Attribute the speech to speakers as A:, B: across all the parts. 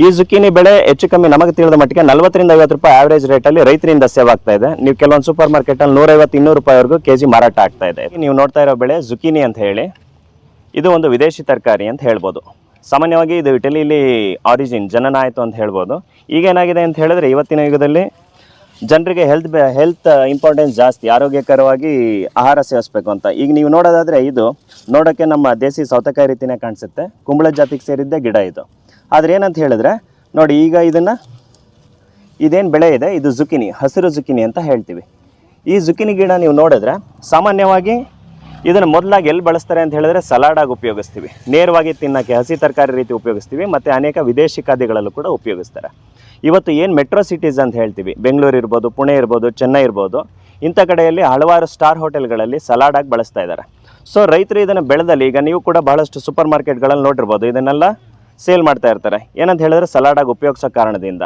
A: ಈ ಜುಕೀನಿ ಬೆಳೆ ಹೆಚ್ಚು ಕಮ್ಮಿ ನಮಗೆ ತಿಳಿದ ಮಟ್ಟಿಗೆ ನಲವತ್ತರಿಂದ ಐವತ್ತು ರೂಪಾಯಿ ಆವರೇಜ್ ರೇಟಲ್ಲಿ ರೈತರಿಂದ ಸೇವ್ ಆಗ್ತಾ ಇದೆ. ನೀವು ಕೆಲವೊಂದು ಸೂಪರ್ ಮಾರ್ಕೆಟಲ್ಲಿ ನೂರೈವತ್ತು, ಇನ್ನೂರು ರೂಪಾಯಿವರೆಗೂ ಕೆ ಜಿ ಮಾರಾಟ ಆಗ್ತಾ ಇದೆ. ನೀವು ನೋಡ್ತಾ ಇರೋ ಬೆಳೆ ಜುಕೀನಿ ಅಂತ ಹೇಳಿ. ಇದು ಒಂದು ವಿದೇಶಿ ತರಕಾರಿ ಅಂತ ಹೇಳ್ಬೋದು. ಸಾಮಾನ್ಯವಾಗಿ ಇದು ಇಟಲಿಲಿ ಆರಿಜಿನ್ ಜನನ ಆಯಿತು ಅಂತ ಹೇಳ್ಬೋದು. ಈಗ ಏನಾಗಿದೆ ಅಂತ ಹೇಳಿದ್ರೆ ಇವತ್ತಿನ ಯುಗದಲ್ಲಿ ಜನರಿಗೆ ಹೆಲ್ತ್ ಹೆಲ್ತ್ ಇಂಪಾರ್ಟೆನ್ಸ್ ಜಾಸ್ತಿ, ಆರೋಗ್ಯಕರವಾಗಿ ಆಹಾರ ಸೇವಿಸ್ಬೇಕು ಅಂತ. ಈಗ ನೀವು ನೋಡೋದಾದರೆ ಇದು ನೋಡೋಕ್ಕೆ ನಮ್ಮ ದೇಸಿ ಸೌತೆಕಾಯಿ ರೀತಿಯೇ ಕಾಣಿಸುತ್ತೆ. ಕುಂಬಳ ಜಾತಿಗೆ ಸೇರಿದ್ದೇ ಗಿಡ ಇದು. ಆದರೆ ಏನಂತ ಹೇಳಿದ್ರೆ, ನೋಡಿ ಈಗ ಇದನ್ನು ಇದೇನು ಬೆಳೆ ಇದೆ? ಇದು ಜುಕಿನಿ, ಹಸಿರು ಜುಕಿನಿ ಅಂತ ಹೇಳ್ತೀವಿ. ಈ ಜುಕಿನಿ ಗಿಡ ನೀವು ನೋಡಿದ್ರೆ ಸಾಮಾನ್ಯವಾಗಿ ಇದನ್ನು ಮೊದಲಾಗಿ ಎಲ್ಲಿ ಬಳಸ್ತಾರೆ ಅಂತ ಹೇಳಿದ್ರೆ ಸಲಾಡಾಗಿ ಉಪಯೋಗಿಸ್ತೀವಿ. ನೇರವಾಗಿ ತಿನ್ನೋಕ್ಕೆ, ಹಸಿ ತರಕಾರಿ ರೀತಿ ಉಪಯೋಗಿಸ್ತೀವಿ, ಮತ್ತು ಅನೇಕ ವಿದೇಶಿ ಖಾದ್ಯಗಳಲ್ಲೂ ಕೂಡ ಉಪಯೋಗಿಸ್ತಾರೆ. ಇವತ್ತು ಏನು ಮೆಟ್ರೋ ಸಿಟೀಸ್ ಅಂತ ಹೇಳ್ತೀವಿ, ಬೆಂಗಳೂರು ಇರ್ಬೋದು, ಪುಣೆ ಇರ್ಬೋದು, ಚೆನ್ನೈ ಇರ್ಬೋದು, ಇಂಥ ಕಡೆಯಲ್ಲಿ ಹಲವಾರು ಸ್ಟಾರ್ ಹೋಟೆಲ್ಗಳಲ್ಲಿ ಸಲಾಡಾಗಿ ಬಳಸ್ತಾ ಇದ್ದಾರೆ. ಸೊ ರೈತರು ಇದನ್ನು ಬೆಳೆದಲ್ಲಿ, ಈಗ ನೀವು ಕೂಡ ಬಹಳಷ್ಟು ಸೂಪರ್ ಮಾರ್ಕೆಟ್ಗಳಲ್ಲಿ ನೋಡಿರ್ಬೋದು, ಇದನ್ನೆಲ್ಲ ಸೇಲ್ ಮಾಡ್ತಾ ಇರ್ತಾರೆ. ಏನಂತ ಹೇಳಿದ್ರೆ ಸಲಾಡಾಗಿ ಉಪಯೋಗಿಸೋ ಕಾರಣದಿಂದ.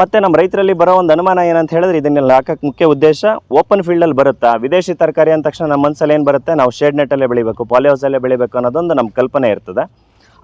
A: ಮತ್ತು ನಮ್ಮ ರೈತರಲ್ಲಿ ಬರೋ ಒಂದು ಅನುಮಾನ ಏನಂತ ಹೇಳಿದ್ರೆ ಇದನ್ನೆಲ್ಲ ಹಾಕೋಕ್ಕೆ ಮುಖ್ಯ ಉದ್ದೇಶ ಓಪನ್ ಫೀಲ್ಡಲ್ಲಿ ಬರುತ್ತಾ? ವಿದೇಶಿ ತರಕಾರಿ ಅಂದ ತಕ್ಷಣ ನಮ್ಮ ಮನಸ್ಸಲ್ಲಿ ಏನು ಬರುತ್ತೆ? ನಾವು ಶೇಡ್ ನೆಟ್ಟಲ್ಲೇ ಬೆಳಿಬೇಕು, ಪಾಲಿ ಹೌಸಲ್ಲೇ ಬೆಳಿಬೇಕು ಅನ್ನೋದೊಂದು ನಮ್ಮ ಕಲ್ಪನೆ ಇರ್ತದೆ.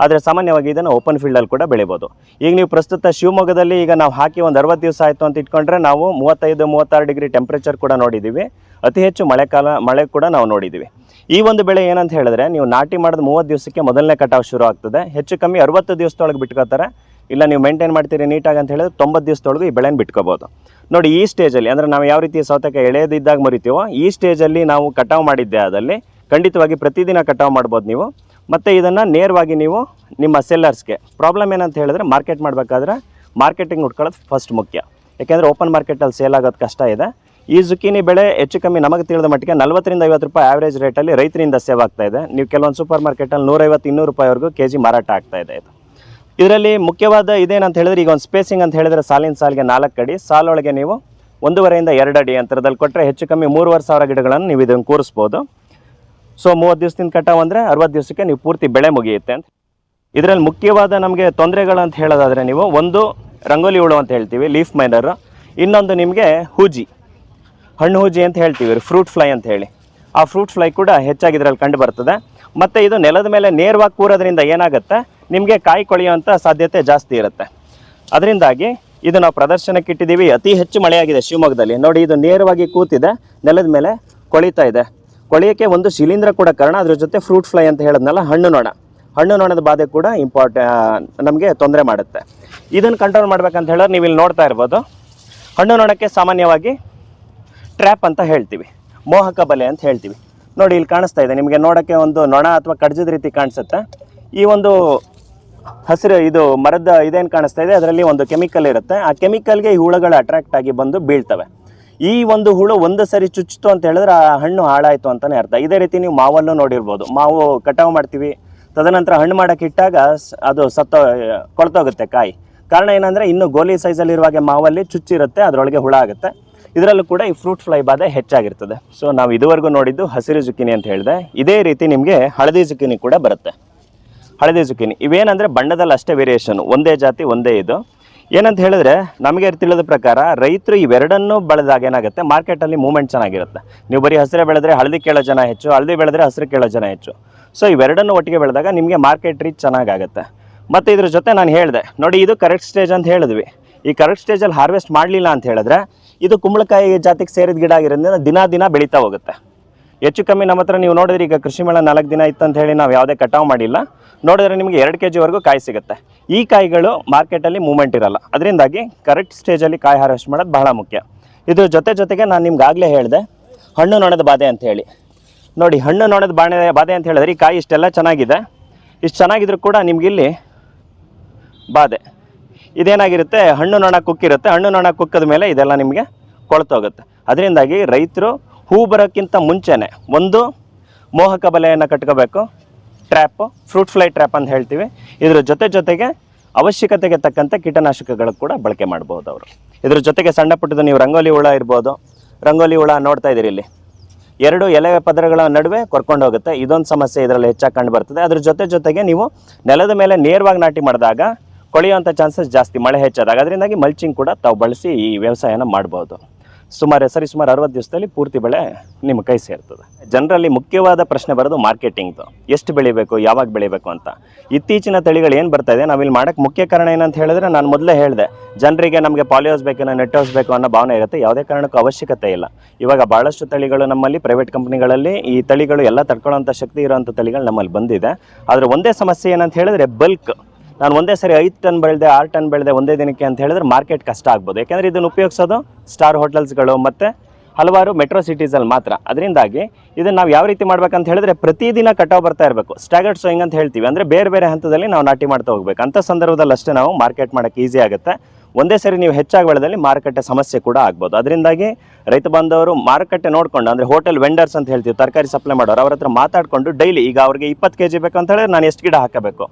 A: ಆದರೆ ಸಾಮಾನ್ಯವಾಗಿ ಇದನ್ನು ಓಪನ್ ಫೀಲ್ಡಲ್ಲಿ ಕೂಡ ಬೆಳಿಬೋದು. ಈಗ ನೀವು ಪ್ರಸ್ತುತ ಶಿವಮೊಗ್ಗದಲ್ಲಿ ಈಗ ನಾವು ಹಾಕಿ ಒಂದು ಅರವತ್ತು ದಿವಸ ಆಯಿತು ಅಂತ ಇಟ್ಕೊಂಡ್ರೆ ನಾವು ಮೂವತ್ತೈದು, ಮೂವತ್ತಾರು ಡಿಗ್ರಿ ಟೆಂಪ್ರೇಚರ್ ಕೂಡ ನೋಡಿದ್ದೀವಿ. ಅತಿ ಹೆಚ್ಚು ಮಳೆಕಾಲ, ಮಳೆ ಕೂಡ ನಾವು ನೋಡಿದ್ದೀವಿ. ಈ ಒಂದು ಬೆಳೆ ಏನಂತ ಹೇಳಿದ್ರೆ, ನೀವು ನಾಟಿ ಮಾಡಿದ ಮೂವತ್ತು ದಿವಸಕ್ಕೆ ಮೊದಲನೇ ಕಟಾವು ಶುರು ಆಗ್ತದೆ. ಹೆಚ್ಚು ಕಮ್ಮಿ ಅರವತ್ತು ದಿವಸದೊಳಗೆ ಬಿಟ್ಕೋತಾರೆ. ಇಲ್ಲ, ನೀವು ಮೇಂಟೈನ್ ಮಾಡ್ತೀರಿ ನೀಟಾಗಿ ಅಂತ ಹೇಳಿದ್ರೆ ತೊಂಬತ್ತು ದಿವಸದೊಳಗೆ ಈ ಬೆಳೆನ ಬಿಟ್ಕೋಬೋದು. ನೋಡಿ, ಈ ಸ್ಟೇಜಲ್ಲಿ ಅಂದರೆ ನಾವು ಯಾವ ರೀತಿ ಸೌತೆಕಾಯಿ ಎಳೆಯದಿದ್ದಾಗ ಮರಿತೀವೋ, ಈ ಸ್ಟೇಜಲ್ಲಿ ನಾವು ಕಟಾವು ಮಾಡಿದ್ದೆ ಅದರಲ್ಲಿ ಖಂಡಿತವಾಗಿ ಪ್ರತಿದಿನ ಕಟಾವು ಮಾಡ್ಬೋದು ನೀವು. ಮತ್ತು ಇದನ್ನು ನೇರವಾಗಿ ನೀವು ನಿಮ್ಮ ಸೆಲ್ಲರ್ಸ್ಗೆ ಪ್ರಾಬ್ಲಮ್ ಏನಂತ ಹೇಳಿದ್ರೆ ಮಾರ್ಕೆಟ್ ಮಾಡಬೇಕಾದ್ರೆ ಮಾರ್ಕೆಟಿಂಗ್ ಹುಡ್ಕೊಳ್ಳೋದು ಫಸ್ಟ್ ಮುಖ್ಯ. ಯಾಕೆಂದರೆ ಓಪನ್ ಮಾರ್ಕೆಟಲ್ಲಿ ಸೇಲ್ ಆಗೋದು ಕಷ್ಟ ಇದೆ. ಈ ಜುಕೀನಿ ಬೆಳೆ ಹೆಚ್ಚು ಕಮ್ಮಿ ನಮಗೆ ತಿಳಿದ ಮಟ್ಟಿಗೆ ನಲವತ್ತರಿಂದ ಐವತ್ತು ರೂಪಾಯಿ ಆವರೇಜ್ ರೇಟಲ್ಲಿ ರೈತರಿಂದ ಸೇವ್ ಆಗ್ತಾ ಇದೆ. ನೀವು ಕೆಲವೊಂದು ಸೂಪರ್ ಮಾರ್ಕೆಟಲ್ಲಿ ನೂರೈವತ್ತು, ಇನ್ನೂರು ರೂಪಾಯಿವರೆಗೂ ಕೆ ಜಿ ಮಾರಾಟ ಆಗ್ತಾ ಇದೆ ಇದು. ಇದರಲ್ಲಿ ಮುಖ್ಯವಾದ ಇದೇನಂತ ಹೇಳಿದ್ರೆ, ಈಗ ಒಂದು ಸ್ಪೇಸಿಂಗ್ ಅಂತ ಹೇಳಿದ್ರೆ ಸಾಲಿನ ಸಾಲಿಗೆ ನಾಲ್ಕು ಅಡಿ, ಸಾಲೊಳಗೆ ನೀವು ಒಂದೂವರೆಯಿಂದ ಎರಡು ಅಡಿ ಅಂತರದಲ್ಲಿ ಕೊಟ್ಟರೆ ಹೆಚ್ಚು ಕಮ್ಮಿ ಮೂರುವರೆ ಸಾವಿರ ಗಿಡಗಳನ್ನು ನೀವು ಇದನ್ನು ಕೂರಿಸ್ಬೋದು. ಸೊ ಮೂವತ್ತು ದಿವಸದಿಂದ ಕಟಾವು ಅಂದರೆ ಅರವತ್ತು ದಿವಸಕ್ಕೆ ನೀವು ಪೂರ್ತಿ ಬೆಳೆ ಮುಗಿಯುತ್ತೆ ಅಂತ. ಇದರಲ್ಲಿ ಮುಖ್ಯವಾದ ನಮಗೆ ತೊಂದರೆಗಳು ಅಂತ ಹೇಳೋದಾದರೆ ನೀವು ಒಂದು ರಂಗೋಲಿ ಹುಳು ಅಂತ ಹೇಳ್ತೀವಿ ಲೀಫ್ ಮೈನರು ಇನ್ನೊಂದು ನಿಮಗೆ ಹೂಜಿ. ಹಣ್ಣು ಹೂಜಿ ಅಂತ ಹೇಳ್ತೀವಿ ಫ್ರೂಟ್ ಫ್ಲೈ ಅಂತ ಹೇಳಿ. ಆ ಫ್ರೂಟ್ ಫ್ಲೈ ಕೂಡ ಹೆಚ್ಚಾಗಿ ಇದರಲ್ಲಿ ಕಂಡು ಬರ್ತದೆ. ಮತ್ತು ಇದು ನೆಲದ ಮೇಲೆ ನೇರವಾಗಿ ಕೂರೋದ್ರಿಂದ ಏನಾಗುತ್ತೆ? ನಿಮಗೆ ಕಾಯಿ ಕೊಳೆಯುವಂಥ ಸಾಧ್ಯತೆ ಜಾಸ್ತಿ ಇರುತ್ತೆ. ಅದರಿಂದಾಗಿ ಇದು ನಾವು ಪ್ರದರ್ಶನಕ್ಕೆ ಇಟ್ಟಿದ್ದೀವಿ. ಅತಿ ಹೆಚ್ಚು ಮಳೆಯಾಗಿದೆ ಶಿವಮೊಗ್ಗದಲ್ಲಿ. ನೋಡಿ, ಇದು ನೇರವಾಗಿ ಕೂತಿದೆ. ನೆಲದ ಮೇಲೆ ಕೊಳಿತಾ ಇದೆ. ಕೊಳೆಯೋಕ್ಕೆ ಒಂದು ಶಿಲೀಂಧ್ರ ಕೂಡ ಕಾರಣ. ಅದ್ರ ಜೊತೆ ಫ್ರೂಟ್ ಫ್ಲೈ ಅಂತ ಹೇಳಿದ್ನಲ್ಲ, ಹಣ್ಣು ನೋಣ. ಹಣ್ಣು ನೋಣದ ಬಾಧೆ ಕೂಡ ಇಂಪಾರ್ಟೆ ನಮಗೆ ತೊಂದರೆ ಮಾಡುತ್ತೆ. ಇದನ್ನು ಕಂಟ್ರೋಲ್ ಮಾಡ್ಬೇಕಂತ ಹೇಳಿದ್ರೆ ನೀವು ಇಲ್ಲಿ ನೋಡ್ತಾ ಇರ್ಬೋದು. ಹಣ್ಣು ನೋಣಕ್ಕೆ ಸಾಮಾನ್ಯವಾಗಿ ಟ್ರ್ಯಾಪ್ ಅಂತ ಹೇಳ್ತೀವಿ. ಮೋಹಕ ಬಲೆ ಅಂತ ಹೇಳ್ತೀವಿ. ನೋಡಿ, ಇಲ್ಲಿ ಕಾಣಿಸ್ತಾ ಇದೆ. ನಿಮಗೆ ನೋಡೋಕ್ಕೆ ಒಂದು ನೊಣ ಅಥವಾ ಕಡ್ಜದ ರೀತಿ ಕಾಣಿಸುತ್ತೆ. ಈ ಒಂದು ಹಸಿರು, ಇದು ಮರದ ಇದೇನು ಕಾಣಿಸ್ತಾ ಇದೆ? ಅದರಲ್ಲಿ ಒಂದು ಕೆಮಿಕಲ್ ಇರುತ್ತೆ. ಆ ಕೆಮಿಕಲ್ಗೆ ಈ ಹುಳುಗಳು ಅಟ್ರಾಕ್ಟ್ ಆಗಿ ಬಂದು ಬೀಳ್ತವೆ. ಈ ಒಂದು ಹುಳು ಒಂದು ಸರಿ ಚುಚ್ಚಿತು ಅಂತ ಹೇಳಿದ್ರೆ ಆ ಹಣ್ಣು ಹಾಳಾಯಿತು ಅಂತಲೇ ಅರ್ಥ. ಇದೇ ರೀತಿ ನೀವು ಮಾವಲ್ಲೂ ನೋಡಿರ್ಬೋದು. ಮಾವು ಕಟಾವು ಮಾಡ್ತೀವಿ. ತದನಂತರ ಹಣ್ಣು ಮಾಡೋಕೆ ಇಟ್ಟಾಗ ಅದು ಸತ್ತ, ಕೊಳ್ತೋಗುತ್ತೆ ಕಾಯಿ. ಕಾರಣ ಏನಂದರೆ, ಇನ್ನು ಗೋಲಿ ಸೈಜಲ್ಲಿರುವಾಗೆ ಮಾವಲ್ಲಿ ಚುಚ್ಚಿರುತ್ತೆ, ಅದರೊಳಗೆ ಹುಳ ಆಗುತ್ತೆ. ಇದರಲ್ಲೂ ಕೂಡ ಈ ಫ್ರೂಟ್ ಫ್ಲೈ ಬಾಧೆ ಹೆಚ್ಚಾಗಿರ್ತದೆ. ಸೊ ನಾವು ಇದುವರೆಗೂ ನೋಡಿದ್ದು ಹಸಿರು ಜುಕಿನಿ ಅಂತ ಹೇಳಿದೆ. ಇದೇ ರೀತಿ ನಿಮಗೆ ಹಳದಿ ಜುಕಿನಿ ಕೂಡ ಬರುತ್ತೆ. ಹಳದಿ ಜುಕಿನಿ. ಇವೇನಂದರೆ ಬಣ್ಣದಲ್ಲಿ ಅಷ್ಟೇ ವೇರಿಯೇಷನ್ ಒಂದೇ ಜಾತಿ, ಒಂದೇ ಇದು. ಏನಂತ ಹೇಳಿದ್ರೆ, ನಮಗೆ ತಿಳಿದ ಪ್ರಕಾರ ರೈತರು ಇವೆರಡನ್ನೂ ಬೆಳೆದಾಗ ಏನಾಗುತ್ತೆ? ಮಾರ್ಕೆಟಲ್ಲಿ ಮೂವ್ಮೆಂಟ್ ಚೆನ್ನಾಗಿರುತ್ತೆ. ನೀವು ಬರೀ ಹಸಿರು ಬೆಳೆದ್ರೆ ಹಳದಿ ಕೇಳೋ ಜನ ಹೆಚ್ಚು, ಹಳದಿ ಬೆಳೆದ್ರೆ ಹಸಿರು ಕೇಳೋ ಜನ ಹೆಚ್ಚು. ಸೊ ಇವೆರಡನ್ನು ಒಟ್ಟಿಗೆ ಬೆಳೆದಾಗ ನಿಮಗೆ ಮಾರ್ಕೆಟ್ ರೀಚ್ ಚೆನ್ನಾಗಾಗುತ್ತೆ. ಮತ್ತು ಇದ್ರ ಜೊತೆ ನಾನು ಹೇಳಿದೆ. ನೋಡಿ, ಇದು ಕರೆಕ್ಟ್ ಸ್ಟೇಜ್ ಅಂತ ಹೇಳಿದ್ವಿ. ಈ ಕರೆಕ್ಟ್ ಸ್ಟೇಜಲ್ಲಿ ಹಾರ್ವೆಸ್ಟ್ ಮಾಡಲಿಲ್ಲ ಅಂತ ಹೇಳಿದ್ರೆ ಇದು ಕುಂಬಳಕಾಯಿ ಜಾತಿಗೆ ಸೇರಿದ ಗಿಡ ಆಗಿರೋದ್ರಿಂದ ದಿನ ದಿನ ಬೆಳೀತಾ ಹೋಗುತ್ತೆ. ಹೆಚ್ಚು ಕಮ್ಮಿ ನಮ್ಮ ಹತ್ರ ನೀವು ನೋಡಿದ್ರೆ ಈಗ ಕೃಷಿ ಮೇಳ ನಾಲ್ಕು ದಿನ ಇತ್ತು ಅಂತ ಹೇಳಿ ನಾವು ಯಾವುದೇ ಕಟಾವು ಮಾಡಿಲ್ಲ. ನೋಡಿದ್ರೆ ನಿಮಗೆ ಎರಡು ಕೆ ಜಿವರೆಗೂ ಕಾಯಿ ಸಿಗುತ್ತೆ. ಈ ಕಾಯಿಗಳು ಮಾರ್ಕೆಟಲ್ಲಿ ಮೂವ್ಮೆಂಟ್ ಇರಲ್ಲ. ಅದರಿಂದಾಗಿ ಕರೆಕ್ಟ್ ಸ್ಟೇಜಲ್ಲಿ ಕಾಯಿ ಹಾರ್ವೆಸ್ಟ್ ಮಾಡೋದು ಬಹಳ ಮುಖ್ಯ. ಇದ್ರ ಜೊತೆ ಜೊತೆಗೆ ನಾನು ನಿಮ್ಗೆ ಆಗಲೇ ಹೇಳಿದೆ, ಹಣ್ಣು ನೋಡೋದು ಬಾಧೆ ಅಂತ ಹೇಳಿ. ನೋಡಿ, ಹಣ್ಣು ನೋಡೋದು ಬಾಣೆ, ಬಾಧೆ ಅಂತ ಹೇಳಿದ್ರೆ ಈ ಕಾಯಿ ಇಷ್ಟೆಲ್ಲ ಚೆನ್ನಾಗಿದೆ. ಇಷ್ಟು ಚೆನ್ನಾಗಿದ್ರು ಕೂಡ ನಿಮ್ಗಿಲ್ಲಿ ಬಾಧೆ. ಇದೇನಾಗಿರುತ್ತೆ? ಹಣ್ಣು ನೊಣ ಕುಕ್ಕಿರುತ್ತೆ ಹಣ್ಣು ನೊಣ ಕುಕ್ಕದ ಮೇಲೆ ಇದೆಲ್ಲ ನಿಮಗೆ ಕೊಳ್ತೋಗುತ್ತೆ ಅದರಿಂದಾಗಿ ರೈತರು ಹೂ ಬರೋಕ್ಕಿಂತ ಮುಂಚೆನೆ ಒಂದು ಮೋಹಕ ಬಲೆಯನ್ನು ಕಟ್ಕೋಬೇಕು. ಟ್ರ್ಯಾಪು, ಫ್ರೂಟ್ ಫ್ಲೈ ಟ್ರ್ಯಾಪ್ ಅಂತ ಹೇಳ್ತೀವಿ. ಇದ್ರ ಜೊತೆ ಜೊತೆಗೆ ಅವಶ್ಯಕತೆಗೆ ತಕ್ಕಂತೆ ಕೀಟನಾಶಕಗಳು ಕೂಡ ಬಳಕೆ ಮಾಡ್ಬೋದು ಅವರು. ಇದ್ರ ಜೊತೆಗೆ ಸಣ್ಣ ಪುಟ್ಟದ ನೀವು ರಂಗೋಲಿ ಹುಳ ಇರ್ಬೋದು. ರಂಗೋಲಿ ಹುಳ ನೋಡ್ತಾ ಇದ್ದೀರಿ ಇಲ್ಲಿ. ಎರಡು ಎಲೆ ಪದರಗಳ ನಡುವೆ ಕರ್ಕೊಂಡು ಹೋಗುತ್ತೆ. ಇದೊಂದು ಸಮಸ್ಯೆ ಇದರಲ್ಲಿ ಹೆಚ್ಚಾಗಿ ಕಂಡು ಬರ್ತದೆ. ಅದ್ರ ಜೊತೆ ಜೊತೆಗೆ ನೀವು ನೆಲದ ಮೇಲೆ ನೇರವಾಗಿ ನಾಟಿ ಮಾಡಿದಾಗ ಕೊಳೆಯುವಂಥ ಚಾನ್ಸಸ್ ಜಾಸ್ತಿ, ಮಳೆ ಹೆಚ್ಚಾದಾಗ. ಅದರಿಂದಾಗಿ ಮಲ್ಚಿಂಗ್ ಕೂಡ ತಾವು ಬಳಸಿ ಈ ವ್ಯವಸಾಯನ ಮಾಡ್ಬೋದು. ಸುಮಾರು ಸರಿ ಸುಮಾರು ಅರವತ್ತು ದಿವಸದಲ್ಲಿ ಪೂರ್ತಿ ಬೆಳೆ ನಿಮ್ಮ ಕೈ ಸೇರ್ತದೆ. ಜನರಲ್ಲಿ ಮುಖ್ಯವಾದ ಪ್ರಶ್ನೆ ಬರೋದು ಮಾರ್ಕೆಟಿಂಗ್ದು. ಎಷ್ಟು ಬೆಳಿಬೇಕು, ಯಾವಾಗ ಬೆಳಿಬೇಕು ಅಂತ. ಇತ್ತೀಚಿನ ತಳಿಗಳು ಏನು ಬರ್ತಾ ಇದೆ, ನಾವಿಲ್ಲಿ ಮಾಡೋಕ್ಕೆ ಮುಖ್ಯ ಕಾರಣ ಏನಂತ ಹೇಳಿದ್ರೆ ನಾನು ಮೊದಲೇ ಹೇಳಿದೆ, ಜನರಿಗೆ ನಮಗೆ ಪಾಲಿಯೋಸ್ ಬೇಕು ನೆಟ್ಟೋಸ್ ಬೇಕು ಅನ್ನೋ ಭಾವನೆ ಇರುತ್ತೆ, ಯಾವುದೇ ಕಾರಣಕ್ಕೂ ಅವಶ್ಯಕತೆ ಇಲ್ಲ. ಇವಾಗ ಭಾಳಷ್ಟು ತಳಿಗಳು ನಮ್ಮಲ್ಲಿ ಪ್ರೈವೇಟ್ ಕಂಪ್ನಿಗಳಲ್ಲಿ ಈ ತಳಿಗಳು ಎಲ್ಲ ತಡ್ಕೊಳ್ಳೋಂಥ ಶಕ್ತಿ ಇರೋವಂಥ ತಳಿಗಳು ನಮ್ಮಲ್ಲಿ ಬಂದಿದೆ. ಆದರೆ ಒಂದೇ ಸಮಸ್ಯೆ ಏನಂತ ಹೇಳಿದ್ರೆ ಬಲ್ಕ್ ನಾನು ಒಂದೇ ಸರಿ ಐದು ಟನ್ ಬೆಳೆದೆ, ಆರು ಟನ್ ಬೆಳೆದೆ ಒಂದೇ ದಿನಕ್ಕೆ ಅಂತ ಹೇಳಿದ್ರೆ ಮಾರ್ಕೆಟ್ ಕಷ್ಟ ಆಗ್ಬೋದು. ಯಾಕೆಂದರೆ ಇದನ್ನು ಉಪಯೋಗಿಸೋದು ಸ್ಟಾರ್ ಹೋಟೆಲ್ಸ್ಗಳು ಮತ್ತು ಹಲವಾರು ಮೆಟ್ರೋ ಸಿಟೀಸಲ್ಲಿ ಮಾತ್ರ. ಅದರಿಂದಾಗಿ ಇದನ್ನು ನಾವು ಯಾವ ರೀತಿ ಮಾಡ್ಬೇಕಂತ ಹೇಳಿದ್ರೆ ಪ್ರತಿದಿನ ಕಟಾವು ಬರ್ತಾ ಇರಬೇಕು. ಸ್ಟ್ಯಾಗರ್ಡ್ ಸೋಯಿಂಗ್ ಅಂತ ಹೇಳ್ತೀವಿ. ಅಂದರೆ ಬೇರೆ ಬೇರೆ ಹಂತದಲ್ಲಿ ನಾವು ನಾಟಿ ಮಾಡ್ತಾ ಹೋಗ್ಬೇಕು. ಅಂಥ ಸಂದರ್ಭದಲ್ಲಿ ಅಷ್ಟೇ ನಾವು ಮಾರ್ಕೆಟ್ ಮಾಡೋಕ್ಕೆ ಈಸಿ ಆಗುತ್ತೆ. ಒಂದೇ ಸರಿ ನೀವು ಹೆಚ್ಚಾಗಿ ಬೆಳೆದಲ್ಲಿ ಮಾರುಕಟ್ಟೆ ಸಮಸ್ಯೆ ಕೂಡ ಆಗ್ಬೋದು. ಅದರಿಂದಾಗಿ ರೈತ ಬಾಂಧವರು ಮಾರುಕಟ್ಟೆ ನೋಡಿಕೊಂಡು, ಅಂದರೆ ಹೋಟೆಲ್ ವೆಂಡರ್ಸ್ ಅಂತ ಹೇಳ್ತೀವಿ, ತರಕಾರಿ ಸಪ್ಲೈ ಮಾಡೋರು, ಅವ್ರ ಹತ್ರ ಮಾತಾಡಿಕೊಂಡು ಡೈಲಿ ಈಗ ಅವ್ರಿಗೆ ಇಪ್ಪತ್ತು ಕೆ ಜಿ ಬೇಕು ಅಂತ ಹೇಳಿದ್ರೆ ನಾನು ಎಷ್ಟು ಗಿಡ ಹಾಕಬೇಕು?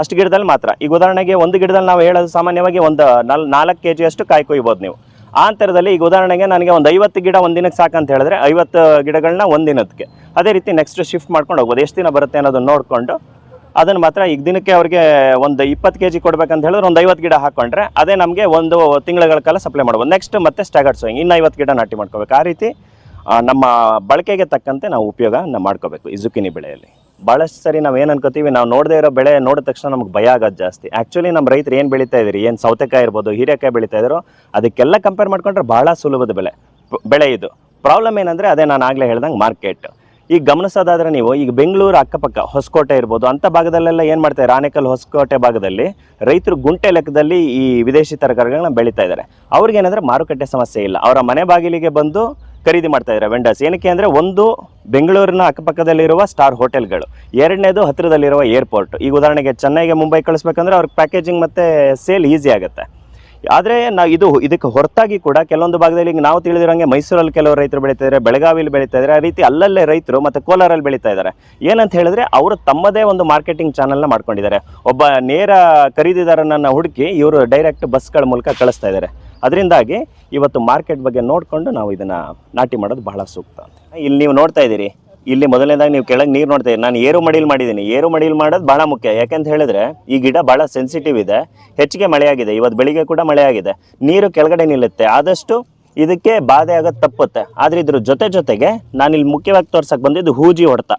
A: ಅಷ್ಟು ಗಿಡದಲ್ಲಿ ಮಾತ್ರ. ಈಗ ಉದಾಹರಣೆಗೆ ಒಂದು ಗಿಡದಲ್ಲಿ ನಾವು ಹೇಳೋದು ಸಾಮಾನ್ಯವಾಗಿ ಒಂದು, ನಾಲ್, ನಾಲ್ಕು ಕೆ ಜಿಯಷ್ಟು ಕಾಯಿ ಕೊಯ್ಬೋದು ನೀವು. ಆ ಥರದಲ್ಲಿ ಈಗ ಉದಾಹರಣೆಗೆ ನನಗೆ ಒಂದು ಐವತ್ತು ಗಿಡ ಒಂದು ದಿನಕ್ಕೆ ಸಾಕಂತ ಹೇಳಿದ್ರೆ ಐವತ್ತು ಗಿಡಗಳನ್ನ ಒಂದು ದಿನಕ್ಕೆ ಅದೇ ರೀತಿ ನೆಕ್ಸ್ಟ್ ಶಿಫ್ಟ್ ಮಾಡ್ಕೊಂಡು ಹೋಗ್ಬೋದು. ಎಷ್ಟು ದಿನ ಬರುತ್ತೆ ಅನ್ನೋದನ್ನು ನೋಡಿಕೊಂಡು ಅದನ್ನು ಮಾತ್ರ ಈಗ ದಿನಕ್ಕೆ ಅವ್ರಿಗೆ ಒಂದು ಇಪ್ಪತ್ತು ಕೆ ಜಿ ಕೊಡ್ಬೇಕಂತ ಹೇಳಿದ್ರೆ ಒಂದು ಐವತ್ತು ಗಿಡ ಹಾಕೊಂಡ್ರೆ ಅದೇ ನಮಗೆ ಒಂದು ತಿಂಗಳ ಕಾಲ ಸಪ್ಲೈ ಮಾಡ್ಬೋದು. ನೆಕ್ಸ್ಟ್ ಮತ್ತೆ ಸ್ಟಾಗರ್ಡ್ ಸೋಯಿಂಗ್ ಇನ್ನು ಐವತ್ತು ಗಿಡ ನಾಟಿ ಮಾಡ್ಕೋಬೇಕು. ಆ ರೀತಿ ನಮ್ಮ ಬಳಕೆಗೆ ತಕ್ಕಂತೆ ನಾವು ಉಪಯೋಗ ಮಾಡ್ಕೋಬೇಕು. ಈ ಜುಕಿನಿ ಬೆಳೆಯಲ್ಲಿ. ಭಾಳಷ್ಟು ಸರಿ ನಾವು ಏನು ಅನ್ಕೋತೀವಿ, ನಾವು ನೋಡದೇ ಇರೋ ಬೆಳೆ ನೋಡಿದ ತಕ್ಷಣ ನಮ್ಗೆ ಭಯ ಆಗೋದು ಜಾಸ್ತಿ. ಆ್ಯಕ್ಚುಲಿ ನಮ್ಮ ರೈತರು ಏನು ಬೆಳೀತಾ ಇದ್ದೀರಿ? ಏನು ಸೌತೆಕಾಯಿ ಇರ್ಬೋದು, ಹೀರೆಕಾಯಿ ಬೆಳೀತಾ ಇದ್ರು ಅದಕ್ಕೆಲ್ಲ ಕಂಪೇರ್ ಮಾಡ್ಕೊಂಡ್ರೆ ಭಾಳ ಸುಲಭದ ಬೆಳೆ ಬೆಳೆ ಇದು. ಪ್ರಾಬ್ಲಮ್ ಏನಂದರೆ ಅದೇ ನಾನು ಆಗಲೇ ಹೇಳ್ದಂಗೆ ಮಾರ್ಕೆಟ್ ಈಗ ಗಮನಿಸೋದಾದ್ರೆ ನೀವು, ಈಗ ಬೆಂಗಳೂರು ಅಕ್ಕಪಕ್ಕ, ಹೊಸಕೋಟೆ ಇರ್ಬೋದು ಅಂಥ ಭಾಗದಲ್ಲೆಲ್ಲ ಏನು ಮಾಡ್ತಾರೆ ರಾಣೆಕಲ್ ಹೊಸಕೋಟೆ ಭಾಗದಲ್ಲಿ ರೈತರು ಗುಂಟೆ ಲೆಕ್ಕದಲ್ಲಿ ಈ ವಿದೇಶಿ ತರಕಾರಿಗಳನ್ನ ಬೆಳೀತಾ ಇದ್ದಾರೆ. ಅವ್ರಿಗೇನಂದ್ರೆ ಮಾರುಕಟ್ಟೆ ಸಮಸ್ಯೆ ಇಲ್ಲ. ಅವರ ಮನೆ ಬಾಗಿಲಿಗೆ ಬಂದು ಖರೀದಿ ಮಾಡ್ತಾ ಇದ್ದಾರೆ ವೆಂಡರ್ಸ್ ಏನಕ್ಕೆ ಅಂದರೆ ಒಂದು ಬೆಂಗಳೂರಿನ ಅಕ್ಕಪಕ್ಕದಲ್ಲಿರುವ ಸ್ಟಾರ್ ಹೋಟೆಲ್ಗಳು ಎರಡನೇದು ಹತ್ತಿರದಲ್ಲಿರುವ ಏರ್ಪೋರ್ಟ್ ಈಗ ಉದಾಹರಣೆಗೆ ಚೆನ್ನೈಗೆ ಮುಂಬೈ ಕಳಿಸ್ಬೇಕಂದ್ರೆ ಅವ್ರಿಗೆ ಪ್ಯಾಕೇಜಿಂಗ್ ಮತ್ತು ಸೇಲ್ ಈಸಿ ಆಗುತ್ತೆ. ಆದರೆ ನಾವು ಇದು ಇದಕ್ಕೆ ಹೊರತಾಗಿ ಕೂಡ ಕೆಲವೊಂದು ಭಾಗದಲ್ಲಿ ಈಗ ನಾವು ತಿಳಿದಿರೋಂಗೆ ಮೈಸೂರಲ್ಲಿ ಕೆಲವು ರೈತರು ಬೆಳೀತಾ ಇದ್ದಾರೆ ಬೆಳಗಾವಿಲಿ ಬೆಳೀತಾ ಆ ರೀತಿ ಅಲ್ಲಲ್ಲೇ ರೈತರು ಮತ್ತು ಕೋಲಾರಲ್ಲಿ ಬೆಳೀತಾ ಇದ್ದಾರೆ ಏನಂತ ಹೇಳಿದ್ರೆ ಅವರು ತಮ್ಮದೇ ಒಂದು ಮಾರ್ಕೆಟಿಂಗ್ ಚಾನಲ್ನ ಮಾಡ್ಕೊಂಡಿದ್ದಾರೆ. ಒಬ್ಬ ನೇರ ಖರೀದಿದಾರನನ್ನು ಹುಡುಕಿ ಇವರು ಡೈರೆಕ್ಟ್ ಬಸ್ಗಳ ಮೂಲಕ ಕಳಿಸ್ತಾ ಇದ್ದಾರೆ. ಅದರಿಂದಾಗಿ ಇವತ್ತು ಮಾರ್ಕೆಟ್ ಬಗ್ಗೆ ನೋಡಿಕೊಂಡು ನಾವು ಇದನ್ನು ನಾಟಿ ಮಾಡೋದು ಬಹಳ ಸೂಕ್ತ ಇಲ್ಲಿ ನೀವು ನೋಡ್ತಾ ಇದ್ದೀರಿ. ಇಲ್ಲಿ ಮೊದಲನೇದಾಗಿ ನೀವು ಕೆಳಗೆ ನೀರು ನೋಡ್ತಾ ಇದ್ದೀರಿ. ನಾನು ಏರು ಮಡಿಲ್ ಮಾಡಿದ್ದೀನಿ. ಏರು ಮಡಿಲ್ ಮಾಡೋದು ಭಾಳ ಮುಖ್ಯ. ಯಾಕೆಂತ ಹೇಳಿದ್ರೆ ಈ ಗಿಡ ಭಾಳ ಸೆನ್ಸಿಟಿವ್ ಇದೆ. ಹೆಚ್ಚಿಗೆ ಮಳೆಯಾಗಿದೆ. ಇವತ್ತು ಬೆಳಿಗ್ಗೆ ಕೂಡ ಮಳೆಯಾಗಿದೆ. ನೀರು ಕೆಳಗಡೆ ನಿಲ್ಲುತ್ತೆ. ಆದಷ್ಟು ಇದಕ್ಕೆ ಬಾಧೆ ಆಗೋದು ತಪ್ಪುತ್ತೆ. ಆದರೆ ಇದ್ರ ಜೊತೆ ಜೊತೆಗೆ ನಾನು ಇಲ್ಲಿ ಮುಖ್ಯವಾಗಿ ತೋರ್ಸಕ್ಕೆ ಬಂದಿದ್ದು ಹೂಜಿ ಹೊಡೆತ.